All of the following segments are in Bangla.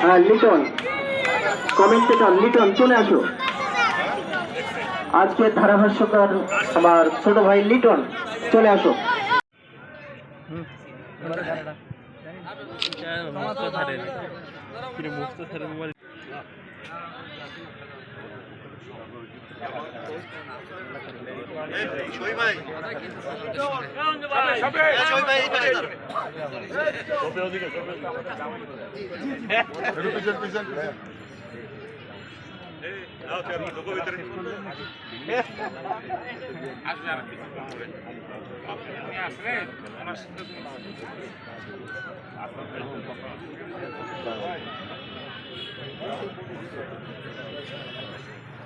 হ্যাঁ লিটন। কমেন্টেটর লিটন চলে আসো। আজকে ধারাভাষ্যকার আমার ছোট ভাই লিটন চলে আসো। আসলে ওনার সাথে আপনার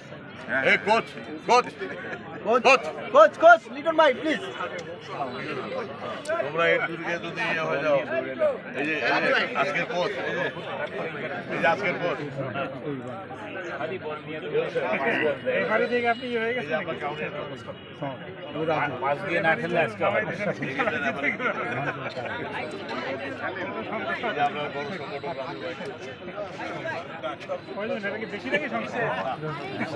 টিটু। এই coach coach coach coach coach Liton ভাই প্লিজ তোমরা এই দুর্গে যদি ইয়ে হয়ে যাও এই যে আজকের কোচ এই যে আজকের কোচ তো পাঁচ দিয়ে না খেললে আজকে হবে না। এই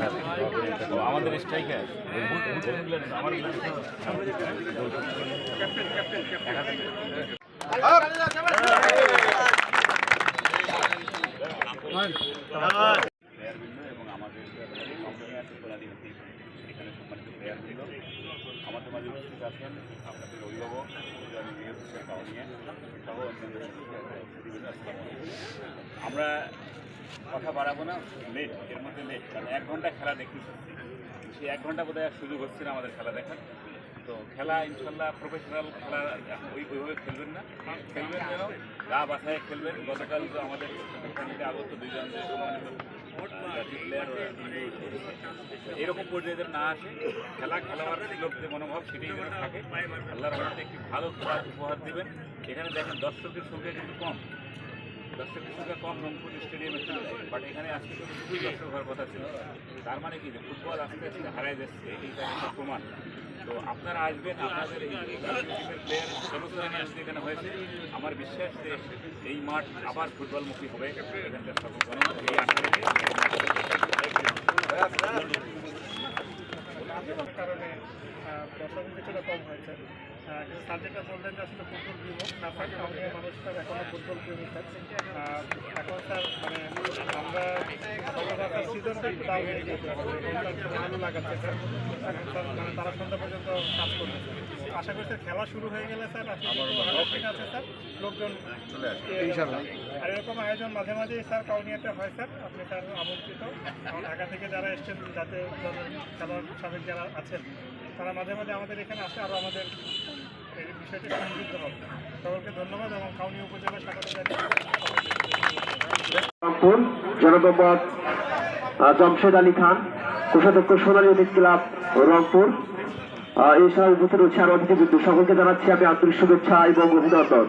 আমাদের স্ট্রাইকার এবং আমাদের এখানে সম্মানিত প্লেয়ার আমাদের। আমরা কথা বাড়াবো না? লেট এর মধ্যে লেট কারণ এক ঘণ্টা খেলা দেখতে সেই এক ঘণ্টা বোধহয় সুযোগ হচ্ছে না আমাদের খেলা দেখার। তো খেলা, ইনশাল্লাহ প্রফেশনাল খেলা, ওই ওইভাবে খেলবেন না। খেলবেন যেন, গা বাসায় খেলবেন। গতকাল তো আমাদের এখানে আগত দুইজন যে সম্মানিত এরকম পর্যায়ে না আসে, খেলা খেলোয়াড় লোক যে মনোভাব সেটাই যেন থাকে। আল্লাহর রহমতে একটি ভালো খেলা উপহার দিবেন। এখানে দেখেন দর্শকের সংখ্যা কিন্তু কম। দর্শকের সংখ্যা কম, রংপুর স্টেডিয়ামে ছিল। বাট এখানে আজকে খুবই দর্শক হওয়ার কথা ছিল তার মানে কি যে ফুটবল আস্তে আস্তে হারাই যাচ্ছে এইটা একটা প্রমাণ। তো আপনারা আসবেন, আপনাদের এই প্লেয়ার সদস্য আসতে এখানে হয়েছে। আমার বিশ্বাস যে এই মাঠ আবার ফুটবলমুখী হবে। এখানকার আশা কারণে দর্শক কিছুটা কম হয়েছে। স্যার যেটা বললেন যে আসলে ফুটবল প্রেমক না থাকলে আমাদের মানুষ স্যার এখনও ফুটবল প্রেমিক আহ, এখন স্যার মানে আমরা সর্বদা সিজনটা একটু ডাউন হয়ে গেছে ভালো লাগাচ্ছে স্যার। এখন স্যার মানে তারা সন্ধ্যা পর্যন্ত কাজ করবে। আশা স্যার খেলা শুরু হয়ে গেলে স্যার ঠিক আছে স্যার লোকজন আর এরকম আয়োজন মাঝে মাঝে স্যার কাউনিয়াতে হয় স্যার আপনি স্যার আমন্ত্রিত। ঢাকা থেকে যারা এসছেন যাতে খেলোয়াড় সাবেক যারা আছেন তারা মাঝে মাঝে আমাদের এখানে আসে আরও আমাদের এই বিষয়টি সমৃদ্ধ হবে। সকলকে ধন্যবাদ এবং উপজেলা স্বাগত জনপদ জমশেদ আলী খান, কোষাধ্যক্ষ সোনালী অতীত ক্লাব, রংপুর। এই সময় উপস্থিত রয়েছে আরও অতিথিবৃন্দ। সকলকে জানাচ্ছি আমি আন্তরিক শুভেচ্ছা এবং অভিনন্দন।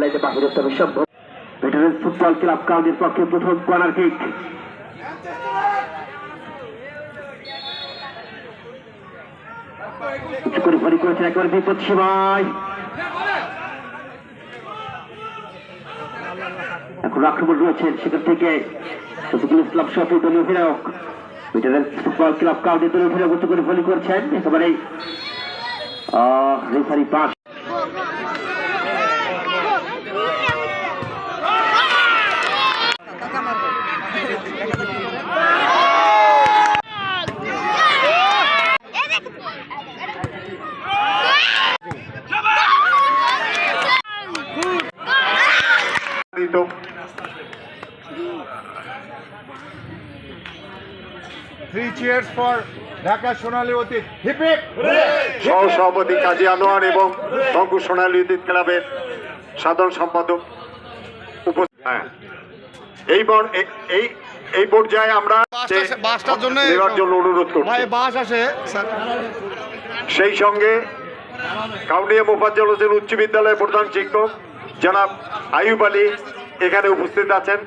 লাইনে বাহির হতে হবে সম্ভব ভেটারেন্স ফুটবল ক্লাব কাউন্টির পক্ষে প্রথম কর্নার কিক করে ভরি করেছেন একবার বিপদ সীমায় এখন আক্রমণ রয়েছে সেখান থেকে শফিকুল ইসলাম শফি দলীয় অধিনায়ক ভেটারেন্স ফুটবল ক্লাব কাউন্টির দলীয় অধিনায়ক উচ্চ করে ভলি করছেন। একেবারে রেফারি পাস। নেতৃত্ব থ্রি চেয়ার্স ফর ঢাকা সোনালী অতীত হিপ হিপ সহ সভাপতি কাজী আনোয়ার এবং রংপুর সোনালী অতীত ক্লাবের সাধারণ সম্পাদক হ্যাঁ। এই এই এই পর্যায়ে আমরা বাসটা বাসটার জন্য- জন্য অনুরোধ করছি। বাস আসে সেই সঙ্গে কাউনিয়া মোফাজ্জল হোসেন উচ্চ বিদ্যালয়ের প্রধান শিক্ষক জনাব আইয়ুব আলী এখানে উপস্থিত আছেন।